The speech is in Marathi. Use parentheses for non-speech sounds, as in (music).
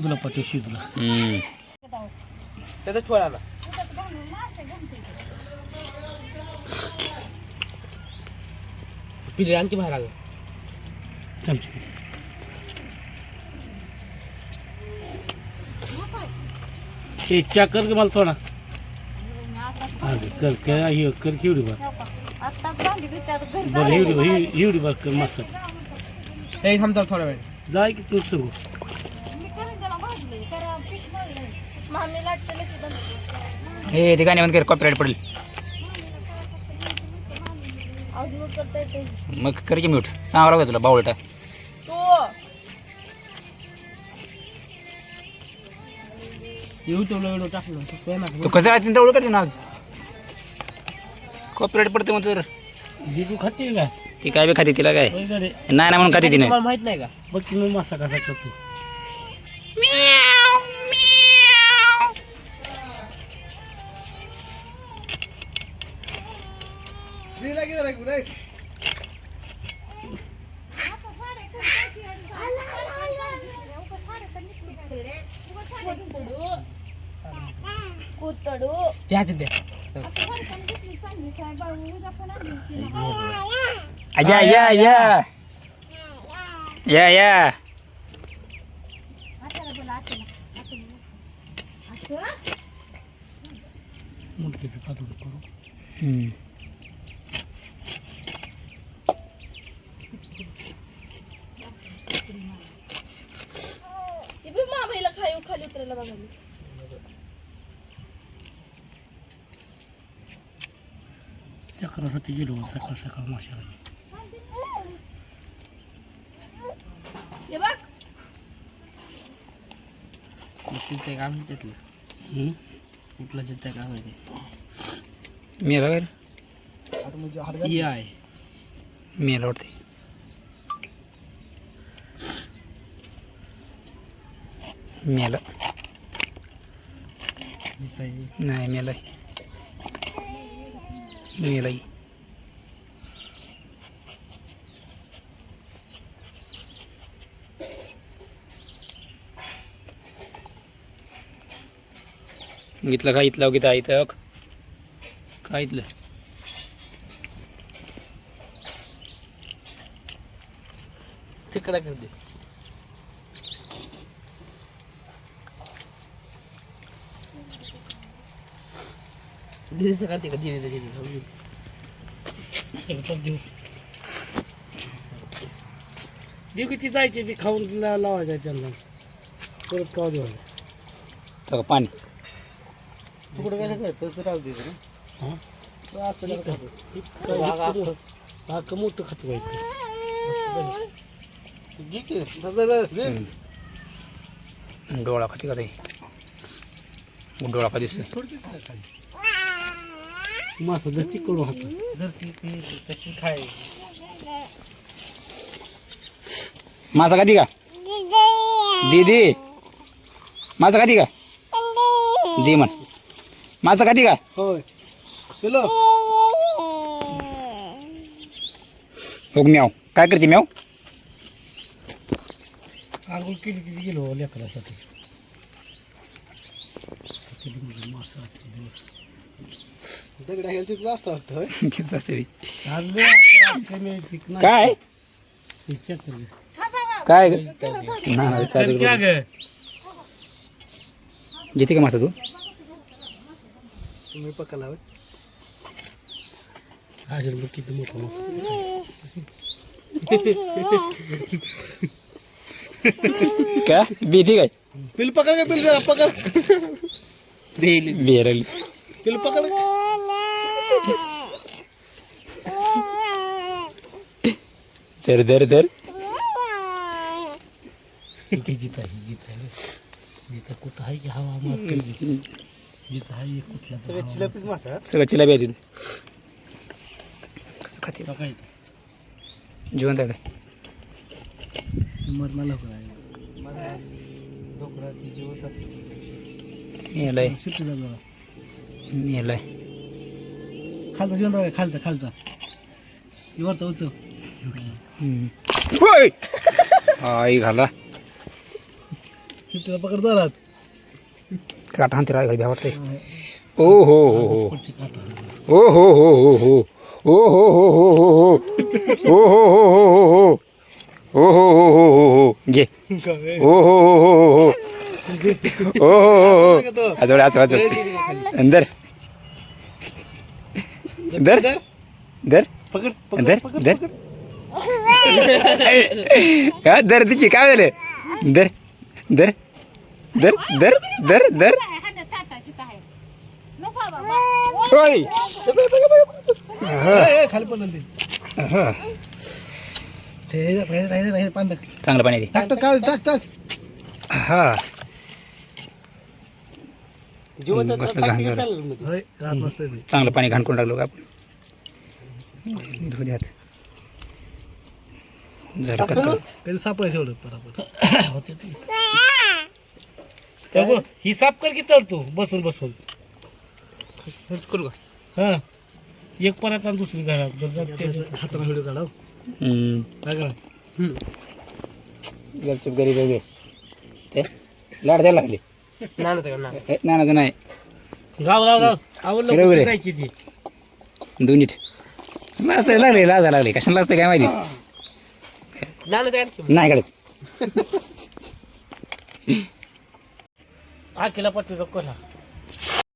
शिजला पाठी शिजला. हम्म. त्याचा छोळा आला. आणखी बाहेर आलं चमचे. चा कर ग मला थोडा. हा कर कर हे कर की एवढी बार बरं एवढी बार एवढी- एवढी बार कर मस्त. हे थांबतो थोडा वेळ. जाय की तू. सगळं हे ते गाणे बंद कर कॉपीराईट पडेल. मग कर की म्यूट सांगावं लागतं तुला बावळटा. युट्यूबला व्हिडिओ टाकलो तो कसं राहते तेवढं करते ना आज? कॉपीराईट पडते मग तर. जी तू खाते का? ती काय बी खाते तिला काय? नाही ना म्हणून खाते तिने माहीत नाही का? बघ मी मासा कसा करतो. कुतडू ते ह्याच्यात द्या या या या या या मुलगीचं पाठवून करू हम्म. मामाईला खाई खाली उतरायला बघा मी. चक्रासाठी गेलो सकाळ सकाळ माशाला. हे बघ. तिथे काय म्हणते त्यातलं हम्म? कुठलं जिथे काय माहिती मेला वर ही आहे. मेला वाटते मेला. आहे. नाही मेला मेला इथलं काय इथलं गीता इथं काय इथलं. तिकडे करते दिदीचं करते का दिदीचं दिदीचं सगळं देऊ देऊ किती जायचे ते खाऊन ला- लावायचं आहे त्यांना परत खाऊ देऊ तर पाणी तुकडं काय तसं राहू दे हां असं भाग मोठं खातो व्हायचं डोळा खाती का ते डोळा का दिसतो मासा धरती कडू हात. कशी खाय? माझा खाती का? दीदी. माझा खाती का? दे म्हण. माझा खाती का? होय. पिलो. हो म्याव. काय करते म्याव? आंघोळ केली तिथे गेलो लेकरासाठी. किती दिवस मासा दिवस दगड्या गेलं तिथं जास्त वाटतं किती (laughs) असते. काय. काय ग? चार्जर? घेते का मासा तू तुम्ही आज बघ किती मोठा. काय भीती काय पिल पकड का पिल पकड बिहारली पिल पकड धर धर धर. किती जिथं आहे जिथं आहे. जिथं कुठं आहे की हवा मार कधी जिथं आहे हे कुठला सगळं चिलापीस मासा. सगळं चिलाबी आहे तिथे कसं खाते? काय जिवंत आहे काय मरणाला काय मला डोकरा जेवत असतो. मेलाय झालं मेलाय खालचा जेवण बघा खालचा खालचा. वरचा उचल. होय! आई घाला चिपटीला पकड काटा हाणते राव भ्या वाटतंय ओ हो हो हो ओ हो हो हो हो ओ हो हो हो हो हो ओ हो हो हो हो हो ओ हो हो हो हो हो घे ओ हो हो हो हो हो ओ हो हो हो आजोड आज आजोड अंदर दर दर पकड दर दर हा दर तिची काय झालं? दर दर दर दर दर दर. होय. खाली पण पांढर चांगलं पाणी दे. टाक टाक काय टाक टाक. हा. चांगलं पाणी घाण करून टाकलो का आपण? झालं कसं कधी सापडायचं एवढं? परापट. (coughs) ही साफ कर की तर तू? बसून बसून. करू का? हा. एक परत आणि दुसरी घरात. हाताला व्हिडिओ काढाव. हम्म. काय करा? गपचूप गरीब आहे ते लाड द्यायला लागले. नानाचं नानाचं नाही. गाव राव राव. बरोबर आवडलं ती? दोन नीट लाजताय लागले लाजा लागले. कशाला लाजताय काय माहिती? नाही काढत आखीला पट्टी कोणा